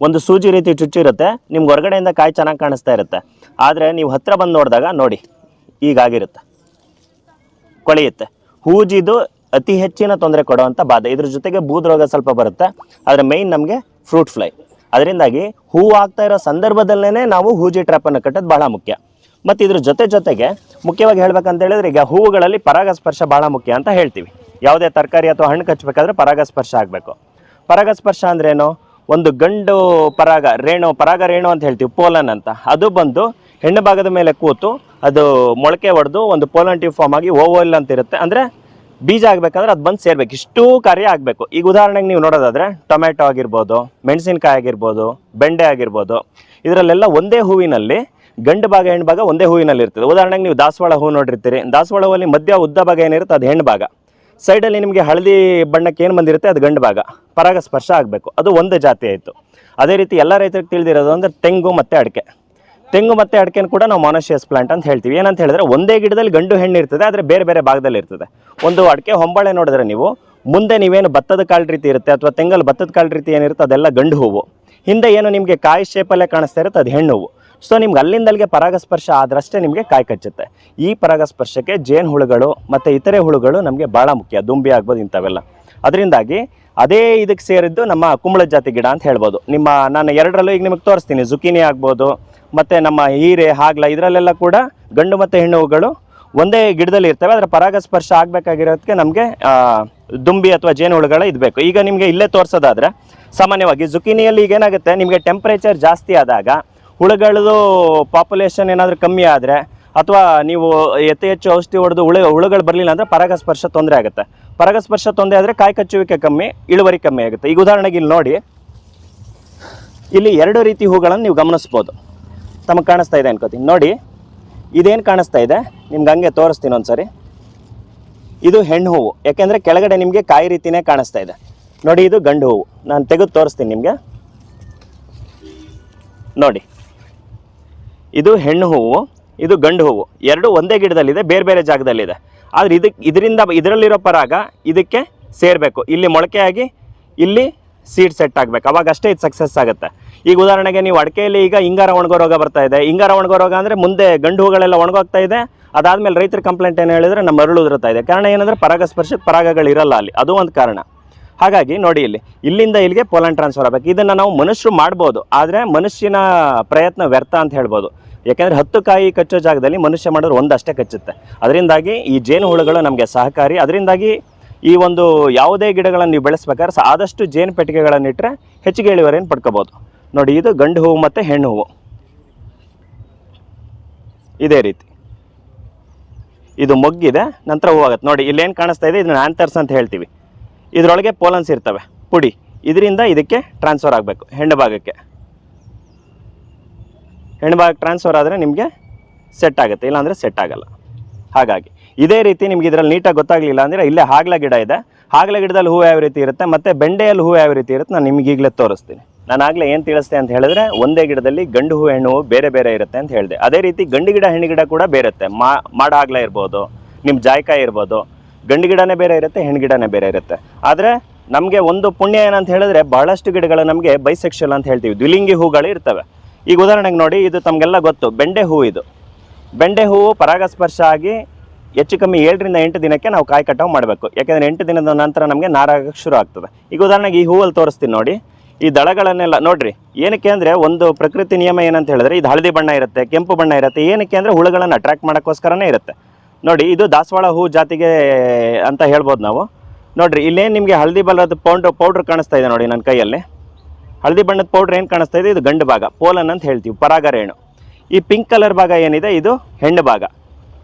A: ಒಂದು ಸೂಜಿ ರೀತಿ ಚುಚ್ಚಿರುತ್ತೆ. ನಿಮ್ಗೆ ಹೊರಗಡೆಯಿಂದ ಕಾಯಿ ಚೆನ್ನಾಗಿ ಕಾಣಿಸ್ತಾ ಇರುತ್ತೆ. ಆದರೆ ನೀವು ಹತ್ತಿರ ಬಂದು ನೋಡಿದಾಗ ನೋಡಿ ಈಗಾಗಿರುತ್ತೆ ಕೊಳೆಯುತ್ತೆ. ಹೂಜಿದು ಅತಿ ಹೆಚ್ಚಿನ ತೊಂದರೆ ಕೊಡುವಂಥ ಬಾಧೆ. ಇದ್ರ ಜೊತೆಗೆ ಬೂದ್ರೋಗ ಸ್ವಲ್ಪ ಬರುತ್ತೆ. ಆದರೆ ಮೈನ್ ನಮಗೆ ಫ್ರೂಟ್ ಫ್ಲೈ ಅದರಿಂದಾಗಿ ಹೂ ಆಗ್ತಾ ಇರೋ ಸಂದರ್ಭದಲ್ಲೇ ನಾವು ಹೂಜಿ ಟ್ರ್ಯಾಪನ್ನು ಕಟ್ಟೋದು ಭಾಳ ಮುಖ್ಯ. ಮತ್ತು ಇದ್ರ ಜೊತೆ ಜೊತೆಗೆ ಮುಖ್ಯವಾಗಿ ಹೇಳ್ಬೇಕಂತ ಹೇಳಿದ್ರೆ ಈಗ ಹೂವುಗಳಲ್ಲಿ ಪರಾಗಸ್ಪರ್ಶ ಭಾಳ ಮುಖ್ಯ ಅಂತ ಹೇಳ್ತೀವಿ. ಯಾವುದೇ ತರಕಾರಿ ಅಥವಾ ಹಣ್ಣು ಕಚ್ಚಬೇಕಾದ್ರೆ ಪರಾಗಸ್ಪರ್ಶ ಆಗಬೇಕು. ಪರಾಗಸ್ಪರ್ಶ ಅಂದ್ರೇನು ಒಂದು ಗಂಡು ಪರಾಗ, ರೇಣು ಪರಾಗ ರೇಣು ಅಂತ ಹೇಳ್ತೀವಿ, ಪೋಲನ್ ಅಂತ. ಅದು ಬಂದು ಹೆಣ್ಣು ಭಾಗದ ಮೇಲೆ ಕೂತು ಅದು ಮೊಳಕೆ ಹೊಡೆದು ಒಂದು ಪೋಲನ್ ಟ್ಯೂಬ್ ಫಾರ್ಮ್ ಆಗಿ ಓವಲ್ ಅಂತ ಇರುತ್ತೆ. ಅಂದರೆ ಬೀಜ ಆಗಬೇಕಂದ್ರೆ ಅದು ಬಂದು ಸೇರ್ಬೇಕು. ಇಷ್ಟೂ ಕಾರ್ಯ ಆಗಬೇಕು. ಈಗ ಉದಾಹರಣೆಗೆ ನೀವು ನೋಡೋದಾದ್ರೆ ಟೊಮೆಟೊ ಆಗಿರ್ಬೋದು, ಮೆಣಸಿನ್ಕಾಯಿ ಆಗಿರ್ಬೋದು, ಬೆಂಡೆ ಆಗಿರ್ಬೋದು, ಇದರಲ್ಲೆಲ್ಲ ಒಂದೇ ಹೂವಿನಲ್ಲಿ ಗಂಡು ಭಾಗ, ಹೆಣ್ಣು ಭಾಗ ಒಂದೇ ಹೂವಿನಲ್ಲಿ ಇರ್ತದೆ. ಉದಾಹರಣೆಗೆ ನೀವು ದಾಸವಾಳ ಹೂ ನೋಡಿರ್ತೀರಿ. ದಾಸವಾಳ ಹೂವಲ್ಲಿ ಮಧ್ಯ ಉದ್ದ ಭಾಗ ಏನಿರುತ್ತೆ? ಅದು ಹೆಣ್ಣು ಭಾಗ. ಸೈಡಲ್ಲಿ ನಿಮಗೆ ಹಳದಿ ಬಣ್ಣಕ್ಕೆ ಏನು ಬಂದಿರುತ್ತೆ? ಅದು ಗಂಡು ಭಾಗ. ಪರಾಗಸ್ಪರ್ಶ ಆಗಬೇಕು. ಅದು ಒಂದು ಜಾತಿ ಆಯಿತು. ಅದೇ ರೀತಿ ಎಲ್ಲ ರೈತರಿಗೆ ತಿಳಿದಿರೋದು ಅಂದರೆ ತೆಂಗು ಮತ್ತು ಅಡಿಕೆ. ತೆಂಗು ಮತ್ತು ಅಡಿಕೆನ ಕೂಡ ನಾವು ಮಾನೋಶಿಯಸ್ ಪ್ಲಾಂಟ್ ಅಂತ ಹೇಳ್ತೀವಿ. ಏನಂತ ಹೇಳಿದ್ರೆ ಒಂದೇ ಗಿಡದಲ್ಲಿ ಗಂಡು ಹೆಣ್ಣು ಇರ್ತದೆ, ಆದರೆ ಬೇರೆ ಬೇರೆ ಭಾಗದಲ್ಲಿ ಇರ್ತದೆ. ಒಂದು ಅಡಿಕೆ ಹೊಂಬಾಳೆ ನೋಡಿದ್ರೆ ನೀವು, ಮುಂದೆ ನೀವೇನು ಭತ್ತದ ಕಾಳು ರೀತಿ ಇರುತ್ತೆ ಅಥವಾ ತೆಂಗಲ್ಲಿ ಭತ್ತದ ಕಾಳು ರೀತಿ ಏನಿರುತ್ತೆ, ಅದೆಲ್ಲ ಗಂಡು ಹೂವು. ಹಿಂದೆ ಏನು ನಿಮಗೆ ಕಾಯಿ ಶೇಪಲ್ಲೇ ಕಾಣಿಸ್ತಾ ಇರುತ್ತೆ, ಅದು ಹೆಣ್ಣು ಹೂವು. ಸೊ ನಿಮ್ಗೆ ಅಲ್ಲಿಂದಲ್ಲಿಗೆ ಪರಾಗಸ್ಪರ್ಶ ಆದ್ರಷ್ಟೇ ನಿಮಗೆ ಕಾಯಿ ಕಚ್ಚುತ್ತೆ. ಈ ಪರಾಗಸ್ಪರ್ಶಕ್ಕೆ ಜೇನು ಹುಳುಗಳು ಮತ್ತು ಇತರೆ ಹುಳುಗಳು ನಮಗೆ ಭಾಳ ಮುಖ್ಯ, ದುಂಬಿ ಆಗ್ಬೋದು ಇಂಥವೆಲ್ಲ. ಅದರಿಂದಾಗಿ ಅದೇ ಇದಕ್ಕೆ ಸೇರಿದ್ದು ನಮ್ಮ ಕುಂಬಳ ಜಾತಿ ಗಿಡ ಅಂತ ಹೇಳ್ಬೋದು. ನಿಮ್ಮ ನಾನು ಎರಡರಲ್ಲೂ ಈಗ ನಿಮಗೆ ತೋರಿಸ್ತೀನಿ ಜುಕಿನಿ ಆಗ್ಬೋದು ಮತ್ತು ನಮ್ಮ ಹೀರೆ, ಹಾಗ್ಲ ಇದರಲ್ಲೆಲ್ಲ ಕೂಡ ಗಂಡು ಮತ್ತು ಹೆಣ್ಣು ಹೂಗಳು ಒಂದೇ ಗಿಡದಲ್ಲಿ ಇರ್ತವೆ. ಅದರ ಪರಾಗಸ್ಪರ್ಶ ಆಗಬೇಕಾಗಿರೋದಕ್ಕೆ ನಮಗೆ ದುಂಬಿ ಅಥವಾ ಜೇನುಹುಳುಗಳ ಇರಬೇಕು ಬೇಕು. ಈಗ ನಿಮಗೆ ಇಲ್ಲೇ ತೋರಿಸೋದಾದ್ರೆ, ಸಾಮಾನ್ಯವಾಗಿ ಜುಕಿನಿಯಲ್ಲಿ ಈಗ ಏನಾಗುತ್ತೆ, ನಿಮಗೆ ಟೆಂಪ್ರೇಚರ್ ಜಾಸ್ತಿ ಆದಾಗ ಹುಳುಗಳದು ಪಾಪ್ಯುಲೇಷನ್ ಏನಾದರೂ ಕಮ್ಮಿ ಆದರೆ, ಅಥವಾ ನೀವು ಎತ್ತೆ ಹೆಚ್ಚು ಔಷಧಿ ಹೊಡೆದು ಹುಳು, ಹುಳುಗಳು ಬರಲಿಲ್ಲ ಅಂದರೆ ಪರಾಗಸ್ಪರ್ಶ ತೊಂದರೆ ಆಗುತ್ತೆ. ಪರಾಗಸ್ಪರ್ಶ ತೊಂದರೆ ಆದರೆ ಕಾಯಿ ಕಚ್ಚುವಿಕೆ ಕಮ್ಮಿ, ಇಳುವರಿ ಕಮ್ಮಿ ಆಗುತ್ತೆ. ಈಗ ಉದಾಹರಣೆಗೆ ಇಲ್ಲಿ ನೋಡಿ, ಇಲ್ಲಿ ಎರಡು ರೀತಿ ಹೂಗಳನ್ನು ನೀವು ಗಮನಿಸ್ಬೋದು. ತಮಗೆ ಕಾಣಿಸ್ತಾ ಇದೆ ಅನ್ಕೋತೀನಿ. ನೋಡಿ, ಇದೇನು ಕಾಣಿಸ್ತಾ ಇದೆ? ನಿಮ್ಗೆ ಹಂಗೆ ತೋರಿಸ್ತೀನಿ ಒಂದ್ಸರಿ. ಇದು ಹೆಣ್ಣು ಹೂವು. ಯಾಕೆಂದರೆ ಕೆಳಗಡೆ ನಿಮಗೆ ಕಾಯಿ ರೀತಿಯೇ ಕಾಣಿಸ್ತಾ ಇದೆ. ನೋಡಿ, ಇದು ಗಂಡು ಹೂವು. ನಾನು ತೆಗೆದು ತೋರಿಸ್ತೀನಿ ನಿಮಗೆ. ನೋಡಿ, ಇದು ಹೆಣ್ಣು ಹೂವು, ಇದು ಗಂಡು ಹೂವು. ಎರಡು ಒಂದೇ ಗಿಡದಲ್ಲಿದೆ, ಬೇರೆ ಬೇರೆ ಜಾಗದಲ್ಲಿದೆ. ಆದರೆ ಇದಕ್ಕೆ ಇದರಿಂದ ಇದರಲ್ಲಿರೋ ಪರಾಗ ಇದಕ್ಕೆ ಸೇರಬೇಕು. ಇಲ್ಲಿ ಮೊಳಕೆಯಾಗಿ, ಇಲ್ಲಿ ಸೀಡ್ ಸೆಟ್ ಆಗಬೇಕು. ಅವಾಗ ಅಷ್ಟೇ ಇದು ಸಕ್ಸಸ್ ಆಗುತ್ತೆ. ಈಗ ಉದಾಹರಣೆಗೆ ನೀವು ಅಡಿಕೆಯಲ್ಲಿ ಈಗ ಹಿಂಗಾರ ಒಣಗೋ ರೋಗ ಬರ್ತಾ ಇದೆ. ಹಿಂಗಾರ ಒಣಗೋ ರೋಗ ಅಂದರೆ ಮುಂದೆ ಗಂಡು ಹೂಗಳೆಲ್ಲ ಒಣಗೋಗ್ತಾ ಇದೆ. ಅದಾದಮೇಲೆ ರೈತರ ಕಂಪ್ಲೇಂಟ್ ಏನು ಹೇಳಿದ್ರೆ ನಮ್ಮ ಮರಳು ಉದುರುತ್ತಾ ಇದೆ. ಕಾರಣ ಏನಂದರೆ ಪರಾಗಸ್ಪರ್ಶಕ್ಕೆ ಪರಾಗಗಳು ಇರಲ್ಲ ಅಲ್ಲಿ. ಅದು ಒಂದು ಕಾರಣ. ಹಾಗಾಗಿ ನೋಡಿ ಇಲ್ಲಿ, ಇಲ್ಲಿಂದ ಇಲ್ಲಿಗೆ ಪೋಲನ್ ಟ್ರಾನ್ಸ್ಫರ್ ಆಗಬೇಕು. ಇದನ್ನು ನಾವು ಮನುಷ್ಯರು ಮಾಡ್ಬೋದು. ಆದರೆ ಮನುಷ್ಯನ ಪ್ರಯತ್ನ ವ್ಯರ್ಥ ಅಂತ ಹೇಳ್ಬೋದು. ಯಾಕೆಂದರೆ ಹತ್ತು ಕಾಯಿ ಕಚ್ಚೋ ಜಾಗದಲ್ಲಿ ಮನುಷ್ಯ ಮಾಡಿದ್ರೆ ಒಂದಷ್ಟೇ ಕಚ್ಚುತ್ತೆ. ಅದರಿಂದಾಗಿ ಈ ಜೇನು ಹುಳುಗಳು ನಮಗೆ ಸಹಕಾರಿ. ಅದರಿಂದಾಗಿ ಈ ಒಂದು ಯಾವುದೇ ಗಿಡಗಳನ್ನು ನೀವು ಬೆಳೆಸ್ಬೇಕಾದ್ರೆ ಆದಷ್ಟು ಜೇನು ಪೆಟ್ಟಿಗೆಗಳನ್ನು ಇಟ್ಟರೆ ಹೆಚ್ಚಿಗೆ ಇಳುವರಿಯನ್ನು ಪಡ್ಕೋಬೋದು. ನೋಡಿ, ಇದು ಗಂಡು ಹೂವು ಮತ್ತು ಹೆಣ್ಣು ಹೂವು. ಇದೇ ರೀತಿ. ಇದು ಮೊಗ್ಗಿದೆ, ನಂತರ ಹೂವಾಗುತ್ತೆ ನೋಡಿ, ಇಲ್ಲೇನು ಕಾಣಿಸ್ತಾ ಇದೆ? ಇದನ್ನ ಆಂಥರ್ಸ್ ಅಂತ ಹೇಳ್ತೀವಿ. ಇದರೊಳಗೆ ಪೋಲನ್ಸ್ ಇರ್ತವೆ. ಪುಡಿ. ಇದರಿಂದ ಇದಕ್ಕೆ ಟ್ರಾನ್ಸ್ಫರ್ ಆಗಬೇಕು, ಹೆಣ್ಣು ಭಾಗಕ್ಕೆ. ಹೆಣ್ಣು ಭಾಗಕ್ಕೆ ಟ್ರಾನ್ಸ್ಫರ್ ಆದರೆ ನಿಮಗೆ ಸೆಟ್ ಆಗುತ್ತೆ. ಇಲ್ಲಾಂದರೆ ಸೆಟ್ ಆಗಲ್ಲ. ಹಾಗಾಗಿ ಇದೇ ರೀತಿ ನಿಮ್ಗೆ ಇದರಲ್ಲಿ ನೀಟಾಗಿ ಗೊತ್ತಾಗಲಿಲ್ಲ ಅಂದರೆ ಇಲ್ಲೇ ಹಾಗ್ಲ ಗಿಡ ಇದೆ. ಹಾಗ್ಲ ಗಿಡದಲ್ಲಿ ಹೂವು ಯಾವ ರೀತಿ ಇರುತ್ತೆ ಮತ್ತು ಬೆಂಡೆಯಲ್ಲಿ ಹೂವು ಯಾವ ರೀತಿ ಇರುತ್ತೆ ನಾನು ನಿಮ್ಗೆ ಈಗಲೇ ತೋರಿಸ್ತೀನಿ. ನಾನು ಆಗಲೇ ಏನು ತಿಳಿಸ್ತೆ ಅಂತ ಹೇಳಿದ್ರೆ ಒಂದೇ ಗಿಡದಲ್ಲಿ ಗಂಡು ಹೂವು ಹೆಣ್ಣು ಬೇರೆ ಬೇರೆ ಇರುತ್ತೆ ಅಂತ ಹೇಳಿದೆ. ಅದೇ ರೀತಿ ಗಂಡು ಗಿಡ ಹೆಣ್ಣು ಗಿಡ ಕೂಡ ಬೇರೆ ಇರುತ್ತೆ ಮಾ ಮಾಡ ಇರ್ಬೋದು ನಿಮ್ಮ ಜಾಯ್ಕಾಯಿ ಇರ್ಬೋದು, ಗಂಡು ಗಿಡನೇ ಬೇರೆ ಇರುತ್ತೆ, ಹೆಣ್ಣು ಗಿಡನೇ ಬೇರೆ ಇರುತ್ತೆ. ಆದರೆ ನಮಗೆ ಒಂದು ಪುಣ್ಯ ಏನಂತ ಹೇಳಿದ್ರೆ ಬಹಳಷ್ಟು ಗಿಡಗಳು ನಮಗೆ ಬೈಸೆಕ್ಷಲ್ ಅಂತ ಹೇಳ್ತೀವಿ. ದ್ವಿಲಿಂಗಿ ಹೂಗಳು ಇರ್ತವೆ. ಈಗ ಉದಾಹರಣೆಗೆ ನೋಡಿ, ಇದು ತಮಗೆಲ್ಲ ಗೊತ್ತು, ಬೆಂಡೆ ಹೂವು ಇದು. ಬೆಂಡೆ ಹೂವು ಪರಾಗಸ್ಪರ್ಶ ಆಗಿ ಹೆಚ್ಚು ಕಮ್ಮಿ ಏಳರಿಂದ ಎಂಟು ದಿನಕ್ಕೆ ನಾವು ಕಾಯಿ ಕಟಾವು ಮಾಡಬೇಕು. ಯಾಕೆಂದರೆ ಎಂಟು ದಿನದ ನಂತರ ನಮಗೆ ನಾರಾಗಕ್ಕೆ ಶುರು ಆಗ್ತದೆ. ಈಗ ಉದಾಹರಣೆಗೆ ಈ ಹೂವಲ್ಲಿ ತೋರಿಸ್ತೀನಿ ನೋಡಿ. ಈ ದಳಗಳನ್ನೆಲ್ಲ ನೋಡಿರಿ, ಏನಕ್ಕೆ ಅಂದರೆ ಒಂದು ಪ್ರಕೃತಿ ನಿಯಮ ಏನಂತ ಹೇಳಿದ್ರೆ ಇದು ಹಳದಿ ಬಣ್ಣ ಇರುತ್ತೆ, ಕೆಂಪು ಬಣ್ಣ ಇರುತ್ತೆ, ಏನಕ್ಕೆ ಅಂದರೆ ಹುಳುಗಳನ್ನು ಅಟ್ರಾಕ್ಟ್ ಮಾಡೋಕ್ಕೋಸ್ಕರನೇ ಇರುತ್ತೆ. ನೋಡಿ, ಇದು ದಾಸವಾಳ ಹೂ ಜಾತಿಗೆ ಅಂತ ಹೇಳ್ಬೋದು ನಾವು. ನೋಡಿರಿ, ಇಲ್ಲೇನು ನಿಮಗೆ ಹಳದಿ ಬಲ್ಲದ ಪೌಂಡ್ ಪೌಡ್ರ್ ಕಾಣಿಸ್ತಾ ಇದೆ ನೋಡಿ ನನ್ನ ಕೈಯಲ್ಲಿ. ಹಳದಿ ಬಣ್ಣದ ಪೌಡ್ರ್ ಏನು ಕಾಣಿಸ್ತಾ ಇದೆ? ಇದು ಗಂಡು ಭಾಗ, ಪೋಲನ್ ಅಂತ ಹೇಳ್ತೀವಿ, ಪರಾಗರೇಣು. ಈ ಪಿಂಕ್ ಕಲರ್ ಭಾಗ ಏನಿದೆ? ಇದು ಹೆಣ್ಣು ಭಾಗ.